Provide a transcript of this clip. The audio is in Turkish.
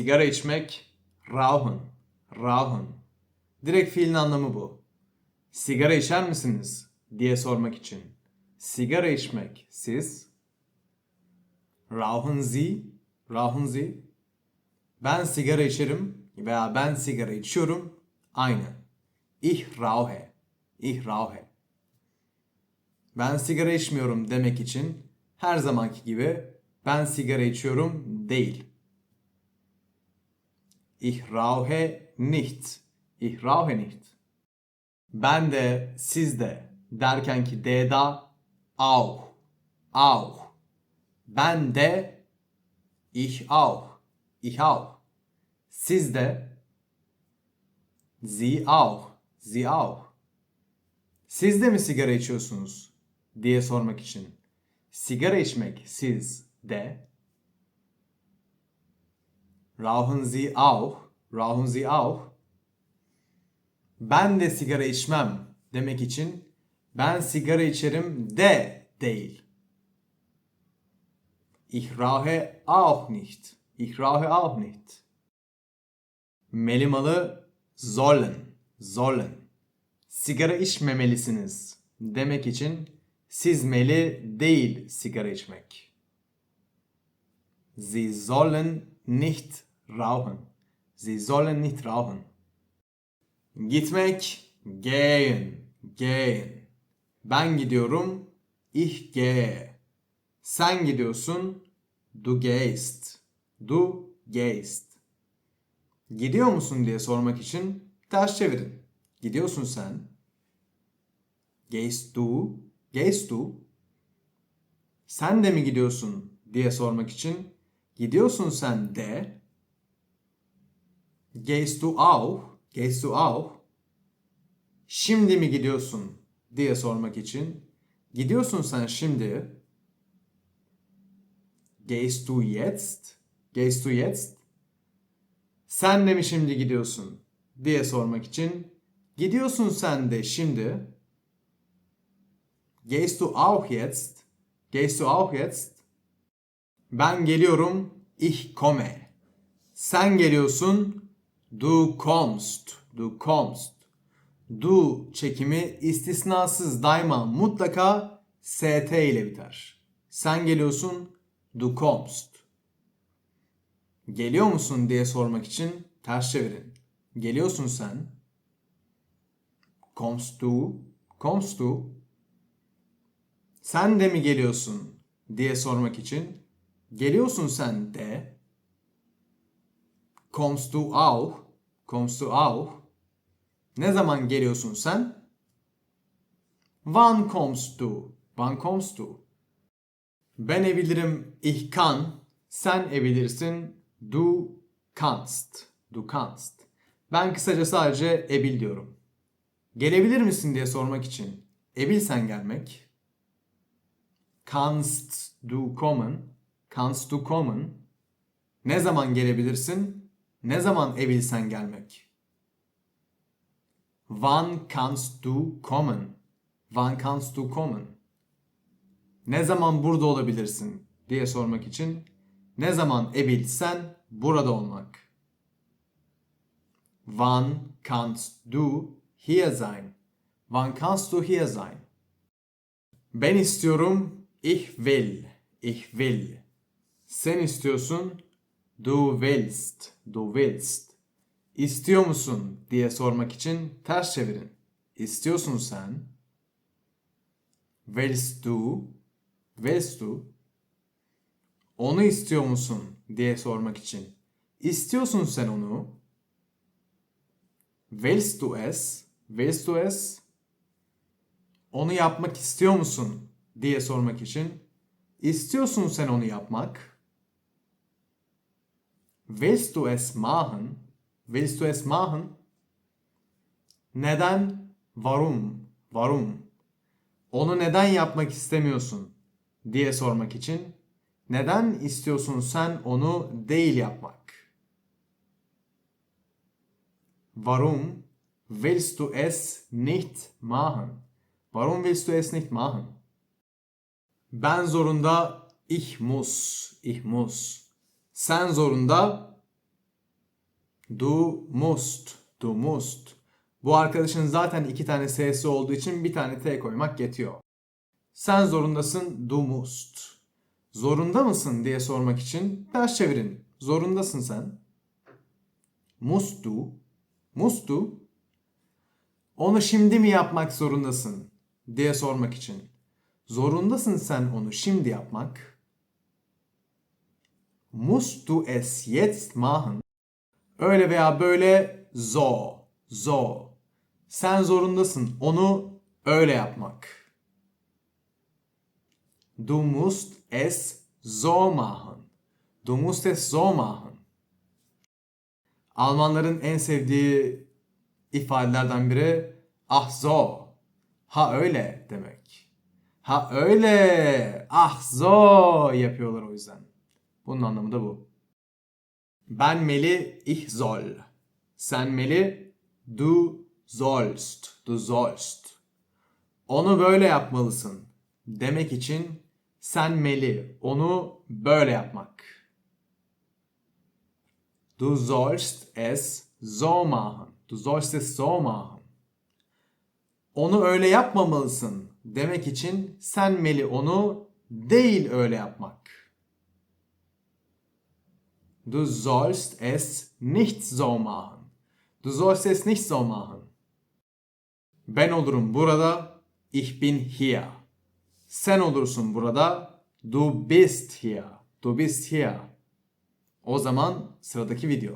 Sigara içmek, rauchen, rauchen. Direkt fiilin anlamı bu. Sigara içer misiniz diye sormak için. Sigara içmek, siz. Rauchen Sie, rauchen Sie. Ben sigara içerim veya ben sigara içiyorum. Aynı. Ich rauche, ich rauche. Ben sigara içmiyorum demek için her zamanki gibi ben sigara içiyorum değil. Ich rauche nicht. Ich rauche nicht. Ben de, siz de derken ki D'da auch. Auch. Ben de ich auch. Ich auch. Siz de Sie auch. Sie auch. Siz de mi sigara içiyorsunuz diye sormak için. Sigara içmek siz de. Rauchen Sie auch? Rauchen Sie auch? Ben de sigara içmem demek için ben sigara içerim de değil. Ich rauche auch nicht. Ich rauche auch nicht. Melimalı sollen. Sollen. Sigara içmemelisiniz demek için siz meli değil sigara içmek. Sie sollen nicht rauchen. Sie sollen nicht rauchen. Gitmek, gehen, gehen. Ben gidiyorum, ich gehe. Sen gidiyorsun, du gehst. Du gehst. Gidiyor musun diye sormak için ters çevirin. Gidiyorsun sen. Gehst du? Gehst du? Sen de mi gidiyorsun diye sormak için gidiyorsun sen de. Gehst du auch? Gehst du auch? Şimdi mi gidiyorsun diye sormak için gidiyorsun sen şimdi. Gehst du jetzt? Gehst du jetzt? Sen de mi şimdi gidiyorsun diye sormak için gidiyorsun sen de şimdi. Gehst du auch jetzt? Gehst du auch jetzt? Ben geliyorum, ich komme. Sen geliyorsun, du kommst. Du kommst. Du çekimi istisnasız daima mutlaka st ile biter. Sen geliyorsun, du kommst. Geliyor musun diye sormak için ters çevirin. Geliyorsun sen. Kommst du? Kommst du? Sen de mi geliyorsun diye sormak için geliyorsun sen de. Kommst du auch? Kommst du auch? Ne zaman geliyorsun sen? Wann kommst du? Wann kommst du? Ben ebilirim ich kann. Sen ebilirsin du kannst. Du kannst. Ben kısaca sadece ebil diyorum. Gelebilir misin diye sormak için ebilsen gelmek. Kannst du kommen? Kannst du kommen? Ne zaman gelebilirsin? Ne zaman ebilsen gelmek? Wann kannst du kommen? Wann kannst du kommen? Ne zaman burada olabilirsin diye sormak için ne zaman ebilsen burada olmak. Wann kannst du hier sein? Wann kannst du hier sein? Ben istiyorum, ich will. Ich will. Sen istiyorsun, du willst. Du willst. İstiyor musun diye sormak için ters çevirin. İstiyorsun sen. Willst du? Willst du? Onu istiyor musun diye sormak için. İstiyorsun sen onu. Willst du es? Willst du es? Onu yapmak istiyor musun diye sormak için. İstiyorsun sen onu yapmak. Willst du es machen? Willst du es machen? Neden? Warum? Warum? Onu neden yapmak istemiyorsun diye sormak için neden istiyorsun sen onu değil yapmak? Warum willst du es nicht machen? Warum willst du es nicht machen? Ben zorunda ich muss, ich muss. Sen zorunda Du musst. Du musst. Bu arkadaşın zaten iki tane S'si olduğu için bir tane T koymak yetiyor. Sen zorundasın. Du musst. Zorunda mısın diye sormak için ters çevirin. Zorundasın sen. Musst du. Musst du. Onu şimdi mi yapmak zorundasın diye sormak için. Zorundasın sen onu şimdi yapmak. Musst du es jetzt machen? Öyle veya böyle so, so. Sen zorundasın onu öyle yapmak. Du musst es so machen. Du musst es so machen. Almanların en sevdiği ifadelerden biri ah so. Ha öyle demek. Ha öyle. Ah so yapıyorlar o yüzden. Bunun anlamı da bu. Ben Meli ich soll. Sen Meli du sollst. Du sollst. Onu böyle yapmalısın. Demek için sen Meli onu böyle yapmak. Du sollst es so machen. Du sollst es so machen. Onu öyle yapmamalısın demek için sen Meli onu değil öyle yapmak. Du sollst es nicht so machen. Du sollst es nicht so machen. Ben olurum burada. Ich bin hier. Sen olursun burada. Du bist hier. Du bist hier. O zaman sıradaki video.